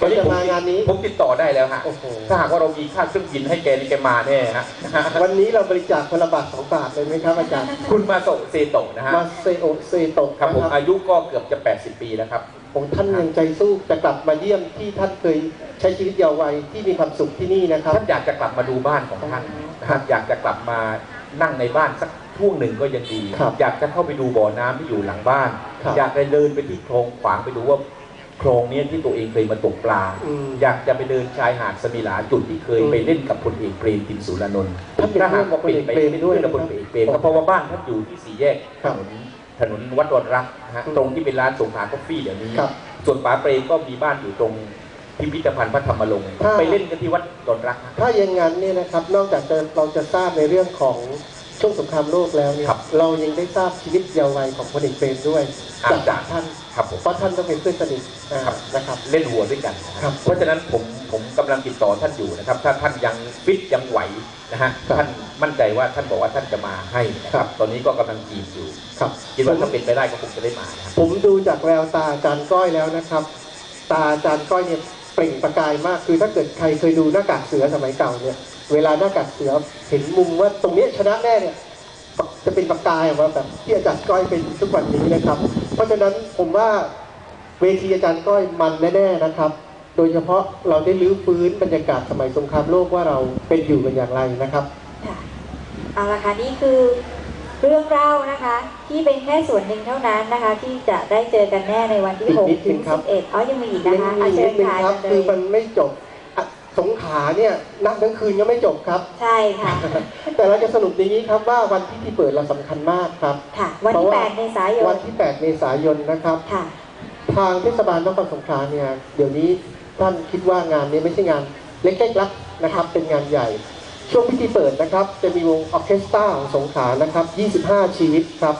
ก็จะมางานนี้ผมติดต่อได้แล้วฮะโอ้โหถ้าหากว่าเรามีค่าเครื่องบินให้แกนี่แกมาแน่ฮะวันนี้เราบริจาคคนละบาทสองบาทเลยไหมครับอาจารย์ คุณมาโซเซโตะนะฮะมาเซโอเซโตะครับผมนะอายุก็เกือบจะ 80 ปีแล้วครับผมท่านยังใจสู้จะกลับมาเยี่ยมที่ท่านเคยใช้ชีวิตยาววัยที่มีความสุขที่นี่นะครับท่านอยากจะกลับมาดูบ้านของท่านนะครับอยากจะกลับมานั่งในบ้านสักช่วงหนึ่งก็ยังดีครับอยากจะเข้าไปดูบ่อน้ำที่อยู่หลังบ้านครับอยากจะเดินไปที่คลองขวางไปดูว่า คลองเนี้ยที่ตัวเองเคยมาตกปลา อืมอยากจะไปเดินชายหาดสมิลาจุดที่เคยอืมไปเล่นกับพลเอกเปรมตินสุรานนท์ท่านเป็นถ้าหากว่าเพื่อนกับพลเอกเปรมเป็นด้วยเพื่อนกับพลเอกเปรมครับเพราะว่าบ้านท่านอยู่ที่สี่แยกครัถบนนถนนวัดดอนรักนะฮะอืมตรงที่เป็นร้านสงขลากาแฟเดี๋ยวนี้ ครับส่วนป๋าเปรมก็มีบ้านอยู่ตรงพิพิธภัณฑ์พระธรรมรงค์ถ้าไปเล่นกันที่วัดดอนรักฮะถ้าอย่างนั้นเนี่ยนะครับนอกจากจะเราจะทราบในเรื่องของ ช่วงสงครามโลกแล้วเนี่ยครับเรายังได้ทราบชีวิตยาววัยของพลเอกเปรมด้วยอ่าจากจากท่านครับผมเพราะท่านก็เป็นเพื่อนสนิทอ่าครับ นะครับ เล่นหัวด้วยกันนะครับเพราะฉะนั้นผมผมกำลังติดต่อท่านอยู่นะครับ ถ้าท่านยังฟิตยังไหวนะฮะครับท่านมั่นใจว่าท่านบอกว่าท่านจะมาให้นะคครัรับ บ ตอนนี้ก็กำลังจีบอยู่ครับคิดว่าถ้าเป็นไปได้ก็คงจะได้มานะครับ ผมดูจากแววตาอาจารย์ก้อยแล้วนะครับ ตาอาจารย์ก้อยเนี่ยเปล่งประกายมากคือถ้าเกิดใครเคยดูหน้ากากเสือสมัยเก่าเนี่ย เวลาหน้ากากเสือเห็นมุมว่าตรงเนี้ยชนะแน่เนี่ยจะเป็นประกายออกมาแบบที่อาจารย์ก้อยเป็นทุกวันนี้นะครับ เพราะฉะนั้นผมว่าเวทีอาจารย์ก้อยมันแน่ๆนะครับ โดยเฉพาะเราได้ลื้อฟื้นบรรยากาศสมัยสงครามโลกว่าเราเป็นอยู่กันอย่างไรนะครับค่ะเอาละค่ะนี่คือเรื่องเล่านะคะ ที่เป็นแค่ส่วนหนึ่งเท่านั้นนะคะ ที่จะได้เจอกันแน่ในวันที่อีกนิด6ถึนึงงครับ11อ๋อยังมีอีกยันะคะมีอาเชินิญดนึงค่ะครับอาจารย์คือเลมัยนไม่จบอะ สงขลาเนี่ยนับทั้งคืนยังไม่จบครับ ใช่ค่ะ แต่เราจะสรุปอย่างนี้ครับว่าวันที่ที่เปิดเราสำคัญมากครับค่ะวันเพที่ราะว่า8เมษายวันนที่ 8 เมษายนนะครับค่ะทางเทศบาลนครสงขลาเนี่ยเดี๋ยวนี้ท่านคิดว่างานนี้ไม่ใช่งานเล็กๆลักนะครับ เป็นงานใหญ่ ช่วงพิธีเปิดนะครับ จะมีวงออร์เคสตราของสงขลานะครับ 25 ชีวิตครับ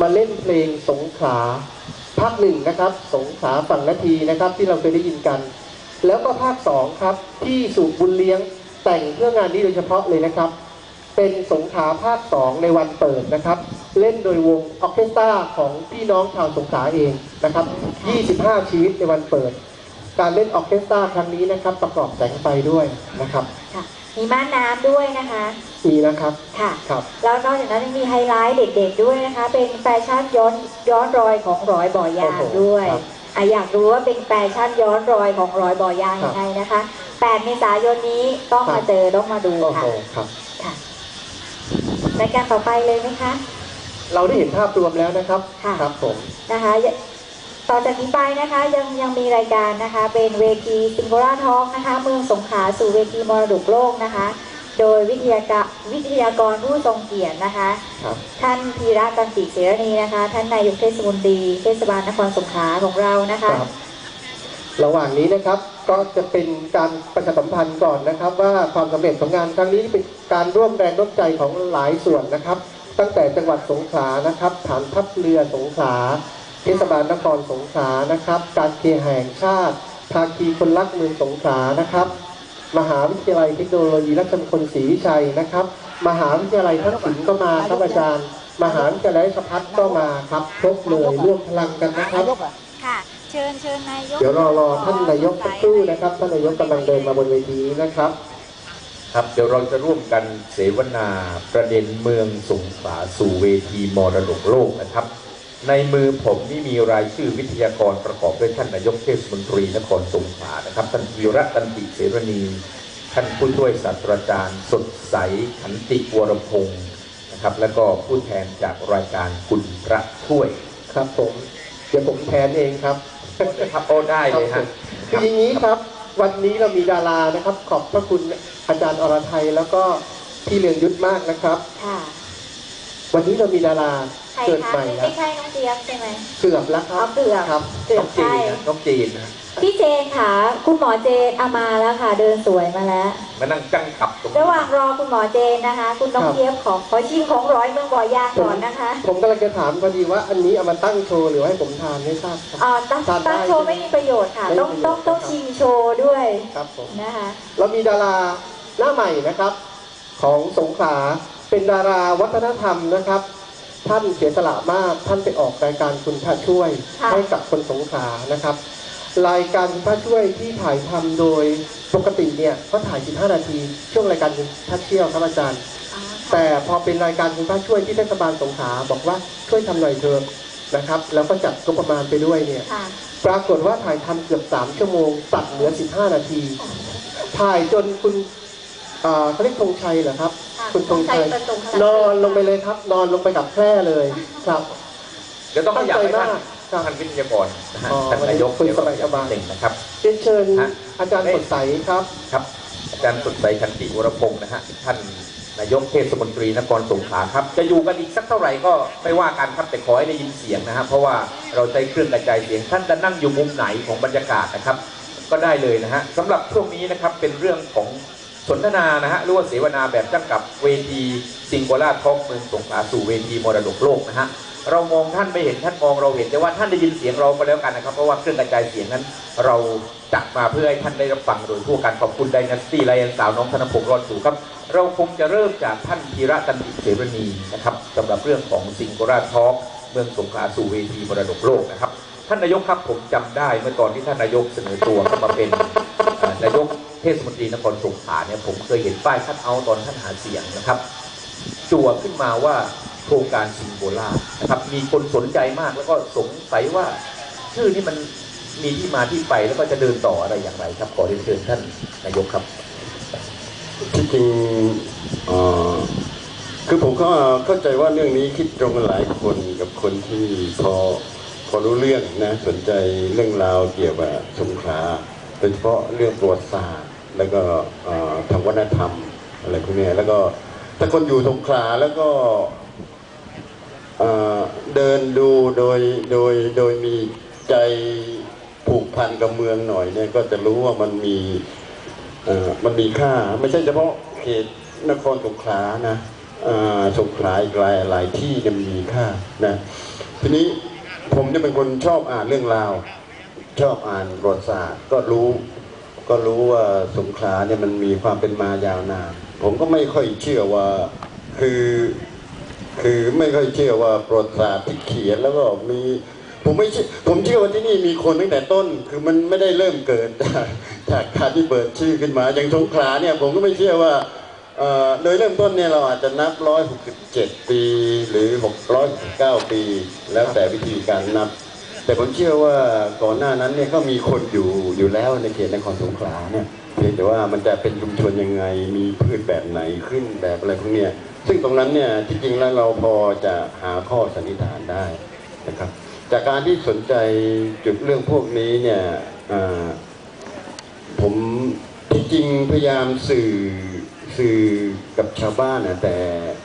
มาเล่นเพลงสงขลาภาคหนึ่งนะครับ สงขลาฝั่งนาทีนะครับ ที่เราเคยได้ยินกัน แล้วก็ภาคสองครับที่สูบบุญเลี้ยงแต่งเพื่องานนี้โดยเฉพาะเลยนะครับ เป็นสงขลาภาคสองในวันเปิดนะครับ เล่นโดยวงออร์เคสตราของพี่น้องชาวสงขลาเองนะครับ 25 ชีวิตในวันเปิด การเล่นออร์เคสตราครั้งนี้นะครับ ประกอบแสงไฟด้วยนะครับ ค่ะ มีม้าน้ำด้วยนะคะ มีนะครับ ค่ะ ครับ แล้วนอกจากนั้นยังมีไฮไลท์เด็ดๆด้วยนะคะ เป็นแฟชั่นย้อนย้อนรอยของร้อยบ่อยางโอ้โหด้วยครับ อะอยากรู้ว่าเป็นแฟชั่นย้อนรอยของร้อยบ่อยางครับยังไงนะคะ8เมษายนนี้ต้องครัมาบเจอต้องมาดูโอ้ค่ะโหครับ ค่ะรายการต่อไปเลยไหมคะ เราได้เห็นภาพรวมแล้วนะครับ ค่ะ ครับผม นะคะอย่าต่อจากนี้ไปนะคะยังยังมีรายการนะคะ เป็นเวทีซิงโกราทอกนะคะ เมืองสงขลาสู่เวทีมรดกโลกนะคะ โดยวิทยากะวิทยากรผู้ทรงเกียรตินะคะครับท่านพีระตันติเสรณีนะคะ ท่านนายกเทศมนตรีเทศบาลนครสงขลาของเรานะคะครับระหว่างนี้นะครับก็จะเป็นการประชาสัมพันธ์ก่อนนะครับ ว่าความสำเร็จของงานครั้งนี้เป็นการร่วมแรงร่วมใจของหลายส่วนนะครับ ตั้งแต่จังหวัดสงขลานะครับ ฐานทัพเรือสงขลาเทศบาลนครสงขลานะครับ การเคหะแห่งชาติภาคีคนรักเมืองสงขลานะครับ มหาวิทยาลัยเทคโนโลยีราชมงคลศรีวิชัยนะครับ มหาวิทยาลัยทักษิณก็มาครับอาจารย์ มหาวิทยาลัยราชภัฏก็มาครับครบเลยร่วมพลังกันนะครับ ค่ะ เชิญเชิญนายกเดี๋ยวรอรอท่านนายกสักครู่นะครับท่านนายกกำลังเดินมาบนเวทีนี้นะครับ ครับเดี๋ยวเราจะร่วมกันเสวนาประเด็นเมืองสงขลาสู่เวทีมรดกโลกนะครับ ในมือผมนี่มีรายชื่อวิทยากรประกอบด้วยท่านนายกเทศมนตรีนครสงขลานะครับท่านธีระตันติเสรณีท่านผู้ช่วยศาสตราจารย์สดใสขันติวรพงศ์นะครับแล้วก็ผู้แทนจากรายการคุณพระช่วยครับผมเดี๋ยวผมแทนเองครับครับโอ้ได้เลยฮะคืออย่างนี้ครับ วันนี้เรามีดารานะครับ ขอบพระคุณอาจารย์อรไทยแล้วก็พี่เรืองยุทธมากนะครับ ค่ะ วันนี้เรามีดารา ใครเกิดคะใหม่ไม่แล้วใช่น้องเจี๊ยบใช่ไหม เกือบแล้วคอ๋รัอบเกือบครับเกือน้บองจีใช่นนะน้องจีนนะพี่เจนค่ะ คุณหมอเจนเอามาแล้วค่ะ เดินสวยมาแล้ว มานั่งจังขับตรงนี้ระหว่างรอคุณหมอเจนนะคะ คุณน้องเจี๊ยบขอขอชิมของร้อยเมืองบ่อยางก่อนนะคะผมกำลังจะถามพอดีว่าอันนี้เอามาตั้งโชว์หรือว่าให้ผมทานไม่ทราบครับ อ่าตั้งทานได้ตั้งโชว์ไม่มีประโยชน์ค่ะไม่มีต้องต้องต้องประโยชน์ชิมโชว์ด้วยครับผม นะคะ เรามีดาราหน้าใหม่นะครับ ของสงขลาเป็นดาราวัฒนธรรมนะครับ ท่านเสียสละมาก ท่านไปออกรายการคุณพระช่วยค่ะ ให้กับคนสงขลานะครับ รายการคุณพระช่วยที่ถ่ายทำโดยปกติเนี่ยก็ถ่าย 15 นาที ช่วงรายการคุณพระเที่ยวครับอาจารย์แต่พอเป็นรายการคุณพระช่วยที่เทศบาลสงขลาบอกว่าช่วยทำหน่อยเถอะนะครับ แล้วก็จัดงบประมาณไปด้วยเนี่ย ค่ะปรากฏว่าถ่ายทำเกือบ 3 ชั่วโมง ตัดเหลือ 15 นาที ถ่ายจนคุณเอ่อเขาเรียกธงชัยเหรอครับ ค่ะคุณธงชัยธงชัยประสงค์นอนลงไปเลยครับ นอนลงไปกับแคร่เลยครับเดี๋ยวต้องขยับให้ท่านตั้งใจมากครับท่านวิทยากรนะฮะอ๋อท่านนายกคุยเดี๋ยวเราสบายๆหนึ่งนะครับเรียนเชิญฮะอาจารย์สดใสครับครับ อาจารย์สุดใจคันติวรพงศ์นะฮะท่านนายกเทศมนตรีนครสงขลาครับ จะอยู่กันอีกสักเท่าไหร่ก็ไม่ว่ากันครับแต่ขอให้ได้ยินเสียงนะฮะเพราะว่าเราใช้เครื่องกระจายเสียงท่านจะนั่งอยู่มุมไหนของบรรยากาศนะครับ ก็ได้เลยนะฮะสำหรับช่วงนี้นะครับเป็นเรื่องของ สนทนานะฮะหรือว่าเสวนาแบบจ้างกับเวทีซิงโกล่าทอกเมืองสงขลาสู่เวทีมรดกโลกนะฮะเรามองท่านไม่เห็นท่านมองเราเห็นแต่ว่าท่านได้ยินเสียงเราก็แล้วกันนะครับเพราะว่าเครื่องกระจายเสียงนั้น เราจัดมาเพื่อให้ท่านได้รับฟังโดยทั่วกันขอบคุณไดนาสตี้ไลออนสาวน้องธนพงศ์รอดสู่ครับ เราคงจะเริ่มจากท่านธีระตันติเสรณีนะครับสำหรับเรื่องของซิงโกราทอกเมืองสงขลาสู่เวทีมรดกโลกนะครับท่านนายกครับผมจำได้เมื่อตอนที่ท่านนายกเสนอตัวเข้ามาเป็นนายก เทศมนตรีนครสงขลาเนี่ยผมเคยเห็นป้ายคัดเอาตอนท่านหาเสียงนะครับจั่วขึ้นมาว่าโครงการซิงโกล่านะครับมีคนสนใจมากแล้วก็สงสัยว่าชื่อนี้มันมีที่มาที่ไปแล้วก็จะเดินต่ออะไรอย่างไรครับ ขอเรียนเชิญท่านนายกครับที่จริงคือผมก็เข้าใจว่าเรื่องนี้คิดตรงหลายคนกับคนที่พอพอรู้เรื่องนะสนใจเรื่องราวเกี่ยวกับสงขลาโดยเฉพาะเรื่องประวัติศาสตร์ แล้วก็ทางวัฒนธรรมอะไรพวกนี้แล้วก็ถ้าคนอยู่สงขลาแล้วก็เดินดูโดยโดยโดยมีใจผูกพันกับเมืองหน่อยเนี่ยก็จะรู้ว่ามันมีมันมีค่า ไม่ใช่เฉพาะเขตนครสงขลานะสงขลาอีกหลายหลายที่เนี่ยมันมีค่านะทีนี้ผมเนี่ยเป็นคนชอบอ่านเรื่องราว ชอบอ่านประวัติศาสตร์ก็รู้ ก็รู้ว่าสงขลาเนี่ยมันมีความเป็นมายาวนานผมก็ไม่ค่อยเชื่อว่าคือคือไม่ค่อยเชื่อว่าประวัติศาสตร์ที่เขียนแล้วก็มีผมไม่เชื่อผมเชื่อว่าที่นี่มีคนตั้งแต่ต้น คือมันไม่ได้เริ่มเกิดจากจากการที่เปิดชื่อขึ้นมาอย่างสงขลาเนี่ยผมก็ไม่เชื่อว่าเอ่อโดยเริ่มต้นเนี่ยเราอาจจะนับ 167 ปีหรือ619ปี แล้วแต่วิธีการนับ แต่ผมเชื่อว่าก่อนหน้านั้นเนี่ยก็มีคนอยู่อยู่แล้วในเขตนครสงขลาเนี่ยเพียงแต่ว่ามันจะเป็นชุมชนยังไงมีพืชแบบไหนขึ้นแบบอะไรพวกเนี้ยซึ่งตรงนั้นเนี่ยที่จริงแล้วเราพอจะหาข้อสันนิษฐานได้นะครับ จากการที่สนใจจุดเรื่องพวกนี้เนี่ยผมที่จริงพยายามสื่อสื่อกับชาวบ้านนะแต่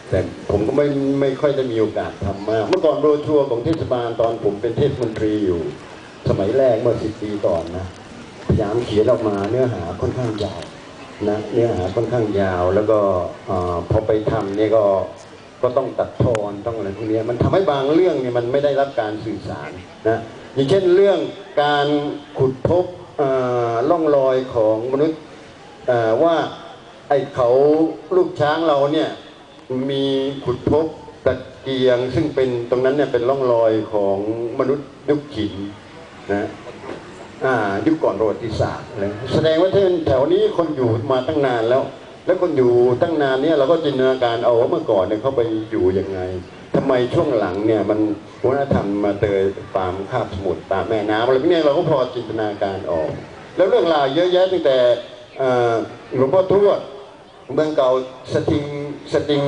แต่ผมก็ไม่ไม่ค่อยได้มีโอกาสทำมาก เมื่อก่อนโรชัวของเทศบาลตอนผมเป็นเทศมนตรีอยู่ สมัยแรกเมื่อสิบปีก่อนนะพยายามเขียนออกมาเนื้อหาค่อนข้างยาวนะเนื้อหาค่อนข้างยาวแล้วก็พอไปทำเนี่ยก็ก็ต้องตัดทอนต้องอะไรพวกนี้มันทำให้บางเรื่องเนี่ยมันไม่ได้รับการสื่อสารนะอย่างเช่นเรื่องการขุดพบอ่องรอยของมนุษย์ว่าไอ้เขาลูกช้างเราเนี่ย มีขุดพบตะเกียง ซึ่งเป็นตรงนั้นเนี่ยเป็นร่องรอยของมนุษย์ยุคหินนะอ่ายุคก่อนประวัติศาสตร์เลยแสดงว่าที่แถวนี้คนอยู่มาตั้งนานแล้ว แล้วคนอยู่ตั้งนานเนี่ยเราก็จินตนาการเอาว่าเมื่อก่อนเนี่ยเขาไปอยู่ยังไงทำไมช่วงหลังเนี่ยมันวัฒนธรรมมาเตยตามคาบสมุทรตามแม่น้ำอะไรพวกนี้เราก็พอจินตนาการออก แล้วเรื่องราวเยอะแยะตั้งแต่หลวงพ่อทวด เมืองเก่าสติงสติง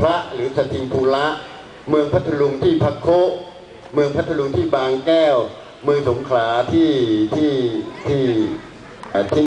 พระหรือสติงภูระ เมืองพัทลุงที่พักโคเมืองพัทลุงที่บางแก้ว เมืองสงขลาที่ที่ที่ที่